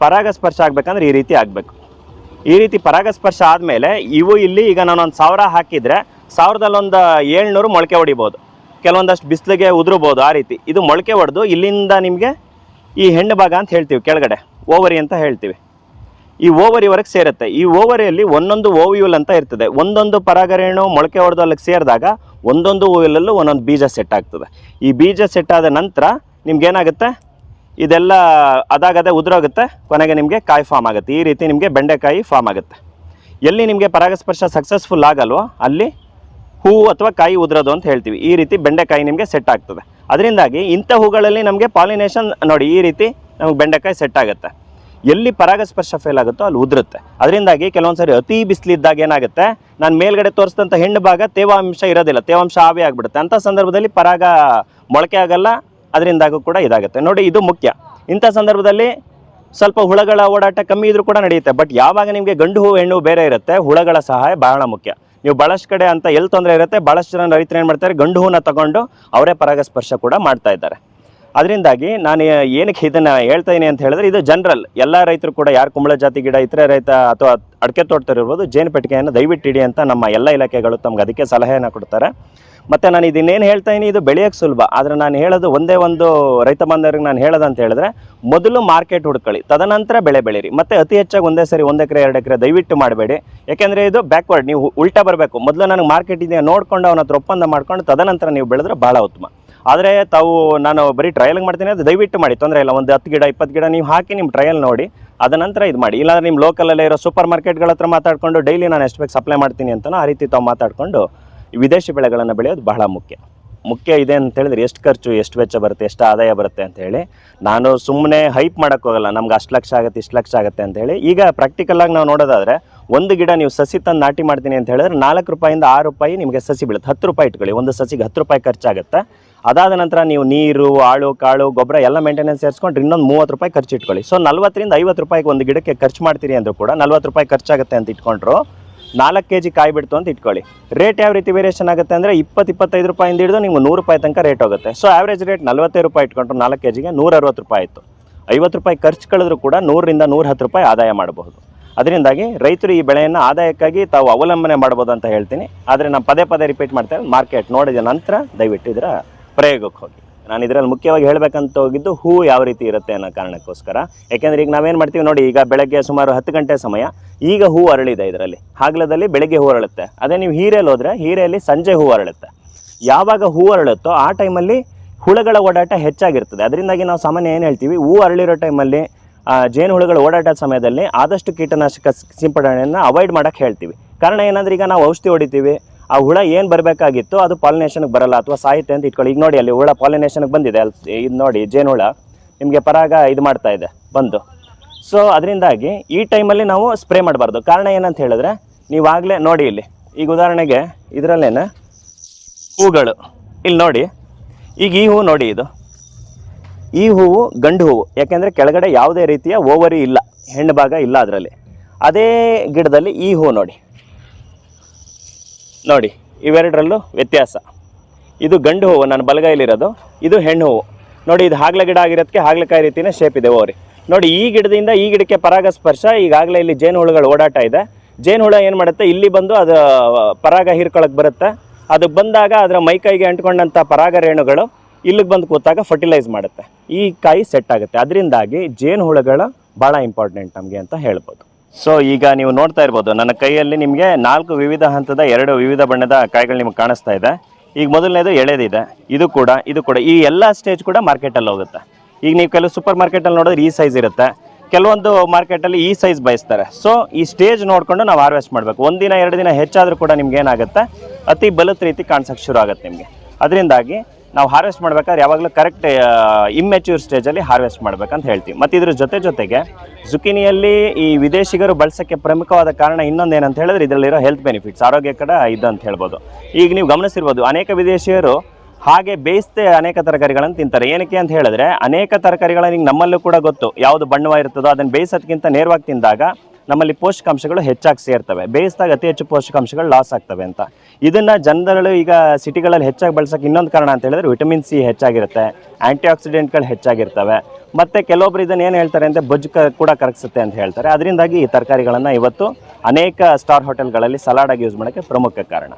A: ಪರಾಗಸ್ಪರ್ಶ ಆಗ್ಬೇಕಂದ್ರೆ ಈ ರೀತಿ ಆಗಬೇಕು. ಈ ರೀತಿ ಪರಾಗಸ್ಪರ್ಶ ಆದಮೇಲೆ ಇವು ಇಲ್ಲಿ ಈಗ ನಾನೊಂದು ಸಾವಿರ ಹಾಕಿದರೆ ಸಾವಿರದಲ್ಲೊಂದು ಏಳ್ನೂರು ಮೊಳಕೆ ಹೊಡಿಬೋದು. ಕೆಲವೊಂದಷ್ಟು ಬಿಸಿಲಿಗೆ ಉದುರ್ಬೋದು ಆ ರೀತಿ. ಇದು ಮೊಳಕೆ ಹೊಡೆದು ಇಲ್ಲಿಂದ ನಿಮಗೆ ಈ ಹೆಣ್ಣು ಭಾಗ ಅಂತ ಹೇಳ್ತೀವಿ ಕೆಳಗಡೆ. ಓವರಿ ಅಂತ ಹೇಳ್ತೀವಿ. ಈ ಓವರಿವರೆಗೆ ಸೇರುತ್ತೆ. ಈ ಓವರಿಯಲ್ಲಿ ಒಂದೊಂದು ಓವಿಯೂಲ್ ಅಂತ ಇರ್ತದೆ. ಒಂದೊಂದು ಪರಾಗರೇಣು ಮೊಳಕೆ ಹೊಡೆದು ಅಲ್ಲಿಗೆ ಸೇರಿದಾಗ ಒಂದೊಂದು ಓವಿಯಲ್ಲೂ ಒಂದೊಂದು ಬೀಜ ಸೆಟ್ ಆಗ್ತದೆ. ಈ ಬೀಜ ಸೆಟ್ ಆದ ನಂತರ ನಿಮ್ಗೇನಾಗುತ್ತೆ? ಇದೆಲ್ಲ ಅದಾಗದೆ ಉದುರೋಗುತ್ತೆ. ಕೊನೆಗೆ ನಿಮಗೆ ಕಾಯಿ ಫಾರ್ಮ್ ಆಗುತ್ತೆ. ಈ ರೀತಿ ನಿಮಗೆ ಬೆಂಡೆಕಾಯಿ ಫಾರ್ಮ್ ಆಗುತ್ತೆ. ಎಲ್ಲಿ ನಿಮಗೆ ಪರಾಗಸ್ಪರ್ಶ ಸಕ್ಸಸ್ಫುಲ್ ಆಗಲ್ವೋ ಅಲ್ಲಿ ಹೂವು ಅಥವಾ ಕಾಯಿ ಉದುರೋದು ಅಂತ ಹೇಳ್ತೀವಿ. ಈ ರೀತಿ ಬೆಂಡೆಕಾಯಿ ನಿಮಗೆ ಸೆಟ್ ಆಗ್ತದೆ. ಅದರಿಂದಾಗಿ ಇಂಥ ಹೂಗಳಲ್ಲಿ ನಮಗೆ ಪಾಲಿನೇಷನ್ ನೋಡಿ ಈ ರೀತಿ ನಮಗೆ ಬೆಂಡೆಕಾಯಿ ಸೆಟ್ ಆಗುತ್ತೆ. ಎಲ್ಲಿ ಪರಾಗಸ್ಪರ್ಶ ಫೇಲ್ ಆಗುತ್ತೋ ಅಲ್ಲಿ ಉದುರುತ್ತೆ. ಅದರಿಂದಾಗಿ ಕೆಲವೊಂದು ಸರಿ ಅತಿ ಬಿಸಿಲಿದ್ದಾಗ ಏನಾಗುತ್ತೆ? ನಾನು ಮೇಲ್ಗಡೆ ತೋರಿಸಿದಂಥ ಹೆಣ್ಣು ಭಾಗ ತೇವಾಂಶ ಇರೋದಿಲ್ಲ. ತೇವಾಂಶ ಆವಿ ಆಗಿಬಿಡುತ್ತೆ. ಅಂಥ ಸಂದರ್ಭದಲ್ಲಿ ಪರಾಗ ಮೊಳಕೆ ಆಗಲ್ಲ. ಅದರಿಂದಾಗೂ ಕೂಡ ಇದಾಗುತ್ತೆ. ನೋಡಿ, ಇದು ಮುಖ್ಯ. ಇಂಥ ಸಂದರ್ಭದಲ್ಲಿ ಸ್ವಲ್ಪ ಹುಳಗಳ ಓಡಾಟ ಕಮ್ಮಿ ಇದ್ರೂ ಕೂಡ ನಡೆಯುತ್ತೆ. ಬಟ್ ಯಾವಾಗ ನಿಮಗೆ ಗಂಡು ಹೂವು ಹೆಣ್ಣು ಬೇರೆ ಇರುತ್ತೆ, ಹುಳಗಳ ಸಹಾಯ ಬಹಳ ಮುಖ್ಯ. ನೀವು ಭಾಳಷ್ಟು ಕಡೆ ಅಂತ ಎಲ್ಲಿ ತೊಂದರೆ ಇರುತ್ತೆ ಭಾಳಷ್ಟು ಜನ ರೈತರು ಏನು ಮಾಡ್ತಾರೆ, ಗಂಡು ಹೂವನ್ನ ತಗೊಂಡು ಅವರೇ ಪರಾಗಸ್ಪರ್ಶ ಕೂಡ ಮಾಡ್ತಾ ಇದ್ದಾರೆ. ಅದರಿಂದಾಗಿ ನಾನು ಏನಕ್ಕೆ ಇದನ್ನು ಹೇಳ್ತಾ ಇದೀನಿ ಅಂತ ಹೇಳಿದ್ರೆ, ಇದು ಜನರಲ್ ಎಲ್ಲ ರೈತರು ಕೂಡ, ಯಾರು ಕುಂಬಳ ಜಾತಿ ಗಿಡ, ಇತರೆ ರೈತ ಅಥವಾ ಅಡಿಕೆ ತೋಟದಲ್ಲಿರ್ಬೋದು ಜೇನು ಪೆಟ್ಟಿಗೆಯನ್ನು ದಯವಿಟ್ಟು ಇಡಿ ಅಂತ ನಮ್ಮ ಎಲ್ಲ ಇಲಾಖೆಗಳು ತಮ್ಗೆ ಅದಕ್ಕೆ ಸಲಹೆಯನ್ನು ಕೊಡ್ತಾರೆ. ಮತ್ತು ನಾನು ಇದನ್ನೇನು ಹೇಳ್ತಾ ಇದ್ದೀನಿ ಇದು ಬೆಳೆಯೋಕ್ಕೆ ಸುಲಭ. ಆದರೆ ನಾನು ಹೇಳೋದು ಒಂದೇ ಒಂದು ರೈತ ಬಾಂಧವರಿಗೆ ನಾನು ಹೇಳೋದು ಅಂತ ಹೇಳಿದ್ರೆ, ಮೊದಲು ಮಾರ್ಕೆಟ್ ಹುಡ್ಕೊಳ್ಳಿ, ತದನಂತರ ಬೆಳೆ ಬೆಳೀರಿ. ಮತ್ತು ಅತಿ ಹೆಚ್ಚಾಗಿ ಒಂದೇ ಸರಿ ಒಂದು ಎಕರೆ, ಎರಡು ಎಕರೆ ದಯವಿಟ್ಟು ಮಾಡಬೇಡಿ. ಯಾಕೆಂದರೆ ಇದು ಬ್ಯಾಕ್ವರ್ಡ್ ನೀವು ಉಲ್ಟಾ ಬರಬೇಕು. ಮೊದಲು ನನಗೆ ಮಾರ್ಕೆಟ್ ಇದೆಯಾ ನೋಡ್ಕೊಂಡು ಅವನ ಹತ್ರ ಒಪ್ಪಂದ ಮಾಡ್ಕೊಂಡು ತದನಂತರ ನೀವು ಬೆಳೆದ್ರೆ ಭಾಳ ಉತ್ತಮ. ಆದರೆ ತಾವು, ನಾನು ಬರೀ ಟ್ರಯಲ್ಗೆ ಮಾಡ್ತೀನಿ ಅದು ದಯವಿಟ್ಟು ಮಾಡಿ, ತೊಂದರೆ ಇಲ್ಲ. ಒಂದು ಹತ್ತು ಗಿಡ, ಇಪ್ಪತ್ತು ಗಿಡ ನೀವು ಹಾಕಿ ನಿಮ್ಮ ಟ್ರಯಲ್ ನೋಡಿ ಅದ ನಂತರ ಇದು ಮಾಡಿ. ಇಲ್ಲಾಂದ್ರೆ ನಿಮ್ಮ ಲೋಕಲಲ್ಲೇ ಇರೋ ಸೂಪರ್ ಮಾರ್ಕೆಟ್ಗಳ ಹತ್ರ ಮಾತಾಡ್ಕೊಂಡು ಡೈಲಿ ನಾನು ಎಷ್ಟು ಬೇಕು ಸಪ್ಲೈ ಮಾಡ್ತೀನಿ ಅಂತನೋ ಆ ರೀತಿ ತಾವು ಮಾತಾಡಿಕೊಂಡು ವಿದೇಶಿ ಬೆಳೆಗಳನ್ನು ಬೆಳೆಯೋದು ಬಹಳ ಮುಖ್ಯ. ಮುಖ್ಯ ಇದೆ ಅಂತ ಹೇಳಿದ್ರೆ ಎಷ್ಟು ಖರ್ಚು, ಎಷ್ಟು ವೆಚ್ಚ ಬರುತ್ತೆ, ಎಷ್ಟು ಆದಾಯ ಬರುತ್ತೆ ಅಂತ ಹೇಳಿ ನಾನು ಸುಮ್ಮನೆ ಹೈಪ್ ಮಾಡೋಕ್ಕೋಗಲ್ಲ ನಮ್ಗೆ ಅಷ್ಟು ಲಕ್ಷ ಆಗುತ್ತೆ, ಇಷ್ಟು ಲಕ್ಷ ಆಗುತ್ತೆ ಅಂತ ಹೇಳಿ. ಈಗ ಪ್ರಾಕ್ಟಿಕಲಾಗಿ ನಾವು ನೋಡೋದಾದ್ರೆ ಒಂದು ಗಿಡ ನೀವು ಸಸಿ ತಂದು ನಾಟಿ ಮಾಡ್ತೀನಿ ಅಂತ ಹೇಳಿದ್ರೆ ನಾಲ್ಕು ರೂಪಾಯಿಂದ ಆರು ರೂಪಾಯಿ ನಿಮಗೆ ಸಸಿ ಬೀಳುತ್ತೆ. ಹತ್ತು ರೂಪಾಯಿ ಇಟ್ಕೊಳ್ಳಿ, ಒಂದು ಸಸಿಗೆ ಹತ್ತು ರೂಪಾಯಿ ಖರ್ಚಾಗುತ್ತೆ? ಅದಾದ ನಂತರ ನೀವು ನೀರು ಆಳು ಕಾಳು, ಗೊಬ್ಬರ ಎಲ್ಲ ಮೇಂಟೆನೆನ್ಸ್ ಸೇರಿಸ್ಕೊಂಡು ಇನ್ನೊಂದು ಮೂವತ್ತು ರೂಪಾಯಿ ಖರ್ಚು ಇಟ್ಕೊಳ್ಳಿ. ಸೊ ನಲ್ವತ್ತರಿಂದ ಐವತ್ತು ರೂಪಾಯಿಗೆ ಒಂದು ಗಿಡಕ್ಕೆ ಖರ್ಚು ಮಾಡ್ತೀರಿ ಅಂದರೂ ಕೂಡ ನಲ್ವತ್ತು ರೂಪಾಯಿ ಖರ್ಚಾಗುತ್ತೆ ಅಂತ ಇಟ್ಕೊಂಡ್ರು ನಾಲ್ಕು ಕೆ ಜಿ ಕಾಯಿ ಬಿಡ್ತು ಅಂತ ಇಟ್ಕೊಳ್ಳಿ. ರೇಟ್ ಯಾವ ರೀತಿ ವೇರಿಯೇಷನ್ ಆಗುತ್ತೆ ಅಂದರೆ ಇಪ್ಪತ್ತು ಇಪ್ಪತ್ತೈದು ರೂಪಾಯಿಂದ ಹಿಡಿದು ನಿಮ್ಗೆ ನೂರು ರೂಪಾಯಿ ತನಕ ರೇಟ್ ಹೋಗುತ್ತೆ. ಸೊ ಆವ್ರೇಜ್ ರೇಟ್ ನಲ್ವತ್ತೈದು ರೂಪಾಯಿ ಇಟ್ಕೊಂಡ್ರು ನಾಲ್ಕು ಕೆ ಜಿಗೆ ನೂರ ಅರವತ್ತು ರೂಪಾಯಿ ಆಯಿತು. ಐವತ್ತು ರೂಪಾಯಿ ಖರ್ಚು ಕಳೆದ್ರೂ ಕೂಡ ನೂರರಿಂದ ನೂರ ಹತ್ತು ರೂಪಾಯಿ ಆದಾಯ ಮಾಡಬಹುದು. ಅದರಿಂದಾಗಿ ರೈತರು ಈ ಬೆಳೆಯನ್ನು ಆದಾಯಕ್ಕಾಗಿ ತಾವು ಅವಲಂಬನೆ ಮಾಡ್ಬೋದು ಅಂತ ಹೇಳ್ತೀನಿ. ಆದರೆ ನಾನು ಪದೇ ಪದೇ ರಿಪೀಟ್ ಮಾಡ್ತೇವೆ ಮಾರ್ಕೆಟ್ ನೋಡಿದ ನಂತರ ದಯವಿಟ್ಟು ಇದರ ಪ್ರಯೋಗಕ್ಕೆ ಹೋಗಿ. ನಾನು ಇದರಲ್ಲಿ ಮುಖ್ಯವಾಗಿ ಹೇಳಬೇಕಂತ ಹೋಗಿದ್ದು ಹೂ ಯಾವ ರೀತಿ ಇರುತ್ತೆ ಅನ್ನೋ ಕಾರಣಕ್ಕೋಸ್ಕರ. ಯಾಕೆಂದರೆ ಈಗ ನಾವೇನು ಮಾಡ್ತೀವಿ ನೋಡಿ, ಈಗ ಬೆಳಗ್ಗೆ ಸುಮಾರು ಹತ್ತು ಗಂಟೆ ಸಮಯ, ಈಗ ಹೂ ಅರಳಿದೆ ಇದರಲ್ಲಿ. ಹಾಗಲದಲ್ಲಿ ಬೆಳಗ್ಗೆ ಹೂ ಅರಳುತ್ತೆ. ಅದೇ ನೀವು ಹೀರೆಯಲ್ಲಿ ಹೋದರೆ ಹೀರೆಯಲ್ಲಿ ಸಂಜೆ ಹೂ ಅರಳುತ್ತೆ. ಯಾವಾಗ ಹೂ ಅರಳುತ್ತೋ ಆ ಟೈಮಲ್ಲಿ ಹುಳಗಳ ಓಡಾಟ ಹೆಚ್ಚಾಗಿರ್ತದೆ. ಅದರಿಂದಾಗಿ ನಾವು ಸಾಮಾನ್ಯ ಏನು ಹೇಳ್ತೀವಿ, ಹೂ ಅರಳಿರೋ ಟೈಮಲ್ಲಿ ಜೇನು ಜೇನುಹುಳುಗಳು ಓಡಾಟದ ಸಮಯದಲ್ಲಿ ಆದಷ್ಟು ಕೀಟನಾಶಕ ಸಿಂಪಡಣೆಯನ್ನು ಅವಾಯ್ಡ್ ಮಾಡೋಕ್ಕೆ ಹೇಳ್ತೀವಿ. ಕಾರಣ ಏನಂದ್ರೆ ಈಗ ನಾವು ಔಷಧಿ ಹೊಡಿತೀವಿ ಆ ಹುಳ ಏನು ಬರಬೇಕಾಗಿತ್ತು, ಅದು ಪಾಲಿನೇಷನ್ಗೆ ಬರಲ್ಲ ಅಥವಾ ಸಾಯುತ್ತೆ ಅಂತ ಇಟ್ಕೊಳ್ಳಿ. ಈಗ ನೋಡಿ ಅಲ್ಲಿ ಹುಳ ಪಾಲಿನೇಷನ್ಗೆ ಬಂದಿದೆ. ಅಲ್ಲಿ ಇದು ನೋಡಿ ಜೇನುಹುಳ ನಿಮಗೆ ಪರಾಗ ಇದು ಮಾಡ್ತಾ ಇದೆ, ಬಂದು. ಸೊ ಅದರಿಂದಾಗಿ ಈ ಟೈಮಲ್ಲಿ ನಾವು ಸ್ಪ್ರೇ ಮಾಡಬಾರ್ದು. ಕಾರಣ ಏನಂತ ಹೇಳಿದ್ರೆ, ನೀವಾಗಲೇ ನೋಡಿ ಇಲ್ಲಿ. ಈಗ ಉದಾಹರಣೆಗೆ ಇದರಲ್ಲೇನೆ ಹೂಗಳು. ಇಲ್ಲಿ ನೋಡಿ, ಈಗ ಈ ಹೂವು ನೋಡಿ ಇದು. ಈ ಹೂವು ಗಂಡು ಹೂವು. ಯಾಕೆಂದರೆ ಕೆಳಗಡೆ ಯಾವುದೇ ರೀತಿಯ ಓವರಿ ಇಲ್ಲ, ಹೆಣ್ಣು ಭಾಗ ಇಲ್ಲ ಅದರಲ್ಲಿ. ಅದೇ ಗಿಡದಲ್ಲಿ ಈ ಹೂವು ನೋಡಿ. ನೋಡಿ, ಇವೆರಡರಲ್ಲೂ ವ್ಯತ್ಯಾಸ. ಇದು ಗಂಡು ಹೂವು ನನ್ನ ಬಲಗೈಲಿರೋದು ಇದು ಹೆಣ್ಣು ಹೂವು. ನೋಡಿ, ಇದು ಹಾಗ್ಲ ಗಿಡ ಆಗಿರೋದಕ್ಕೆ ಹಾಗ್ಲಕಾಯಿ ರೀತಿಯೇ ಶೇಪ್ ಇದೆ ಓರಿ. ನೋಡಿ, ಈ ಗಿಡದಿಂದ ಈ ಗಿಡಕ್ಕೆ ಪರಾಗಸ್ಪರ್ಶ, ಈಗಾಗಲೇ ಇಲ್ಲಿ ಜೇನುಹುಳುಗಳು ಓಡಾಟ ಇದೆ. ಜೇನುಹುಳ ಏನು ಮಾಡುತ್ತೆ? ಇಲ್ಲಿ ಬಂದು ಅದು, ಪರಾಗ ಹೀರ್ಕೊಳಕ್ಕೆ ಬರುತ್ತೆ. ಅದು ಬಂದಾಗ ಅದರ ಮೈಕೈಗೆ ಅಂಟ್ಕೊಂಡಂಥ ಪರಾಗ ರೇಣುಗಳು ಇಲ್ಲಿಗೆ ಬಂದು ಕೂತಾಗ ಫರ್ಟಿಲೈಸ್ ಮಾಡುತ್ತೆ. ಈ ಕಾಯಿ ಸೆಟ್ ಆಗುತ್ತೆ. ಅದರಿಂದಾಗಿ ಜೇನು ಹುಳುಗಳು ಭಾಳ ಇಂಪಾರ್ಟೆಂಟ್ ನಮಗೆ ಅಂತ ಹೇಳ್ಬೋದು. ಸೊ ಈಗ ನೀವು ನೋಡ್ತಾ ಇರ್ಬೋದು, ನನ್ನ ಕೈಯಲ್ಲಿ ನಿಮಗೆ ನಾಲ್ಕು ವಿವಿಧ ಹಂತದ, ಎರಡು ವಿವಿಧ ಬಣ್ಣದ ಕಾಯಿಗಳು ನಿಮಗೆ ಕಾಣಿಸ್ತಾ ಇದೆ. ಈಗ ಮೊದಲನೇದು ಎಳೆದಿದೆ, ಇದು ಕೂಡ ಇದು ಕೂಡ, ಈ ಎಲ್ಲ ಸ್ಟೇಜ್ ಕೂಡ ಮಾರ್ಕೆಟಲ್ಲಿ ಹೋಗುತ್ತೆ. ಈಗ ನೀವು ಕೆಲವು ಸೂಪರ್ ಮಾರ್ಕೆಟಲ್ಲಿ ನೋಡಿದ್ರೆ ಈ ಸೈಜ್ ಇರುತ್ತೆ. ಕೆಲವೊಂದು ಮಾರ್ಕೆಟಲ್ಲಿ ಈ ಸೈಜ್ ಬಯಸ್ತಾರೆ. ಸೊ ಈ ಸ್ಟೇಜ್ ನೋಡಿಕೊಂಡು ನಾವು ಹಾರ್ವೆಸ್ಟ್ ಮಾಡಬೇಕು. ಒಂದಿನ ಎರಡು ದಿನ ಹೆಚ್ಚಾದರೂ ಕೂಡ ನಿಮ್ಗೆ ಏನಾಗುತ್ತೆ? ಅತಿ ಬಲತ್ ರೀತಿ ಕಾಣಿಸೋಕ್ಕೆ ಶುರು ಆಗುತ್ತೆ ನಿಮಗೆ. ಅದರಿಂದಾಗಿ ನಾವು ಹಾರ್ವೆಸ್ಟ್ ಮಾಡ್ಬೇಕಾದ್ರೆ ಯಾವಾಗಲೂ ಕರೆಕ್ಟ್ ಇಮ್ಮೆಚ್ಯೂರ್ ಸ್ಟೇಜಲ್ಲಿ ಹಾರ್ವೆಸ್ಟ್ ಮಾಡ್ಬೇಕಂತ ಹೇಳ್ತೀವಿ. ಮತ್ತು ಇದ್ರ ಜೊತೆ ಜೊತೆಗೆ ಜುಕಿನಿಯಲ್ಲಿ ಈ ವಿದೇಶಿಗರು ಬಳಸೋಕ್ಕೆ ಪ್ರಮುಖವಾದ ಕಾರಣ ಇನ್ನೊಂದು ಏನಂತ ಹೇಳಿದ್ರೆ ಇದರಲ್ಲಿರೋ ಹೆಲ್ತ್ ಬೆನಿಫಿಟ್ಸ್ ಆರೋಗ್ಯಕರ ಇದು ಅಂತ ಹೇಳ್ಬೋದು. ಈಗ ನೀವು ಗಮನಿಸಿರ್ಬೋದು, ಅನೇಕ ವಿದೇಶಿಯರು ಹಾಗೆ ಬೇಯಿಸದೆ ಅನೇಕ ತರಕಾರಿಗಳನ್ನು ತಿಂತಾರೆ. ಏನಕ್ಕೆ ಅಂತ ಹೇಳಿದ್ರೆ ಅನೇಕ ತರಕಾರಿಗಳನ್ನ ಈಗ ನಮ್ಮಲ್ಲೂ ಕೂಡ ಗೊತ್ತು. ಯಾವುದು ಬಣ್ಣವ ಇರ್ತದೋ ಅದನ್ನು ಬೇಯಿಸೋದಕ್ಕಿಂತ ನೇರವಾಗಿ ತಿಂದಾಗ ನಮ್ಮಲ್ಲಿ ಪೋಷಕಾಂಶಗಳು ಹೆಚ್ಚಾಗಿ ಸೇರ್ತವೆ. ಬೇಯಿಸಿದಾಗ ಅತಿ ಹೆಚ್ಚು ಪೋಷಕಾಂಶಗಳು ಲಾಸ್ ಆಗ್ತವೆ ಅಂತ. ಇದನ್ನ ಜನಗಳು ಈಗ ಸಿಟಿಗಳಲ್ಲಿ ಹೆಚ್ಚಾಗಿ ಬಳಸೋಕೆ ಇನ್ನೊಂದು ಕಾರಣ ಅಂತ ಹೇಳಿದ್ರೆ ವಿಟಮಿನ್ ಸಿ ಹೆಚ್ಚಾಗಿರುತ್ತೆ ಆಂಟಿ ಆಕ್ಸಿಡೆಂಟ್ಗಳು ಹೆಚ್ಚಾಗಿರ್ತವೆ. ಮತ್ತೆ ಕೆಲವೊಬ್ರು ಇದನ್ನ ಏನು ಹೇಳ್ತಾರೆ ಅಂದರೆ ಬೊಜ್ಜು ಕೂಡ ಕರಗಿಸುತ್ತೆ ಅಂತ ಹೇಳ್ತಾರೆ. ಅದರಿಂದಾಗಿ ಈ ತರಕಾರಿಗಳನ್ನು ಇವತ್ತು ಅನೇಕ ಸ್ಟಾರ್ ಹೋಟೆಲ್ಗಳಲ್ಲಿ ಸಲಾಡ್ ಆಗಿ ಯೂಸ್ ಮಾಡೋಕ್ಕೆ ಪ್ರಮುಖ ಕಾರಣ.